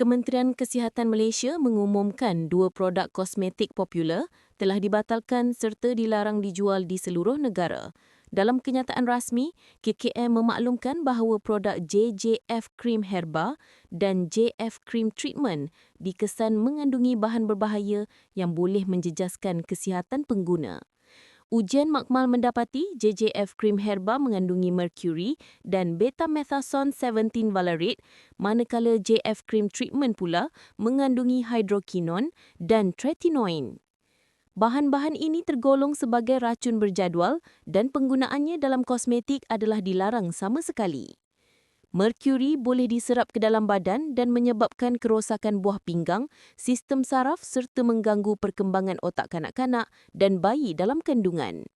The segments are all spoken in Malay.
Kementerian Kesihatan Malaysia mengumumkan dua produk kosmetik popular telah dibatalkan serta dilarang dijual di seluruh negara. Dalam kenyataan rasmi, KKM memaklumkan bahawa produk JJF Cream Herba dan JF Cream Treatment dikesan mengandungi bahan berbahaya yang boleh menjejaskan kesihatan pengguna. Ujian makmal mendapati JJF krim herba mengandungi merkuri dan betamethasone 17 valerate, manakala JF krim treatment pula mengandungi hydroquinone dan tretinoin. Bahan-bahan ini tergolong sebagai racun berjadual dan penggunaannya dalam kosmetik adalah dilarang sama sekali. Merkuri boleh diserap ke dalam badan dan menyebabkan kerosakan buah pinggang, sistem saraf serta mengganggu perkembangan otak kanak-kanak dan bayi dalam kandungan.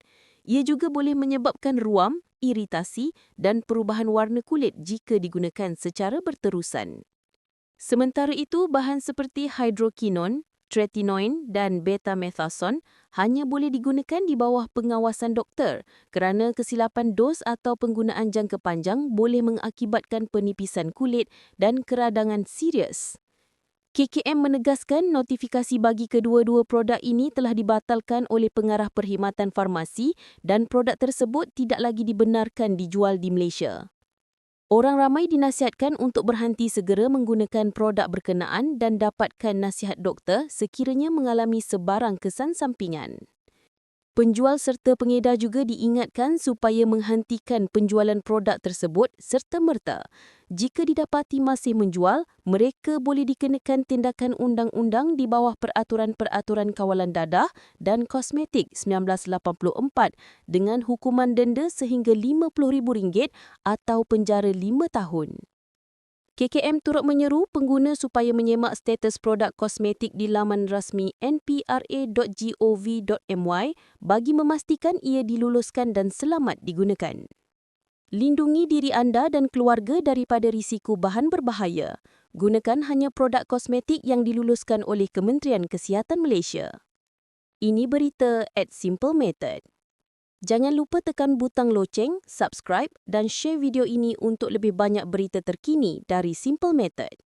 Ia juga boleh menyebabkan ruam, iritasi dan perubahan warna kulit jika digunakan secara berterusan. Sementara itu, bahan seperti hydroquinone, tretinoin dan betamethasone hanya boleh digunakan di bawah pengawasan doktor kerana kesilapan dos atau penggunaan jangka panjang boleh mengakibatkan penipisan kulit dan keradangan serius. KKM menegaskan notifikasi bagi kedua-dua produk ini telah dibatalkan oleh Pengarah Perkhidmatan Farmasi dan produk tersebut tidak lagi dibenarkan dijual di Malaysia. Orang ramai dinasihatkan untuk berhenti segera menggunakan produk berkenaan dan dapatkan nasihat doktor sekiranya mengalami sebarang kesan sampingan. Penjual serta pengedar juga diingatkan supaya menghentikan penjualan produk tersebut serta merta. Jika didapati masih menjual, mereka boleh dikenakan tindakan undang-undang di bawah Peraturan-Peraturan Kawalan Dadah dan Kosmetik 1984 dengan hukuman denda sehingga RM50,000 atau penjara 5 tahun. KKM turut menyeru pengguna supaya menyemak status produk kosmetik di laman rasmi npra.gov.my bagi memastikan ia diluluskan dan selamat digunakan. Lindungi diri anda dan keluarga daripada risiko bahan berbahaya. Gunakan hanya produk kosmetik yang diluluskan oleh Kementerian Kesihatan Malaysia. Ini berita at Simple Method. Jangan lupa tekan butang loceng, subscribe dan share video ini untuk lebih banyak berita terkini dari Simple Method.